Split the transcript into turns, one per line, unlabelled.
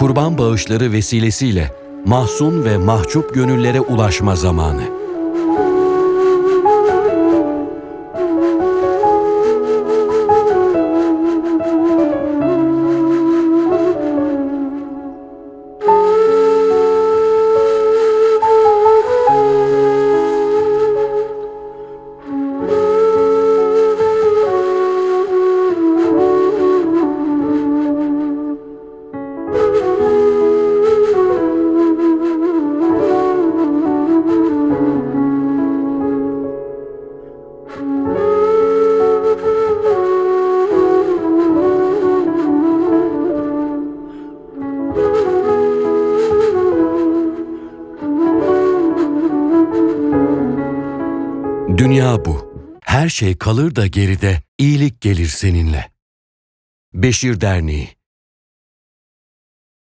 kurban bağışları vesilesiyle mahzun ve mahcup gönüllere ulaşma zamanı. Dünya bu. Her şey kalır da geride, iyilik gelir seninle. Beşir Derneği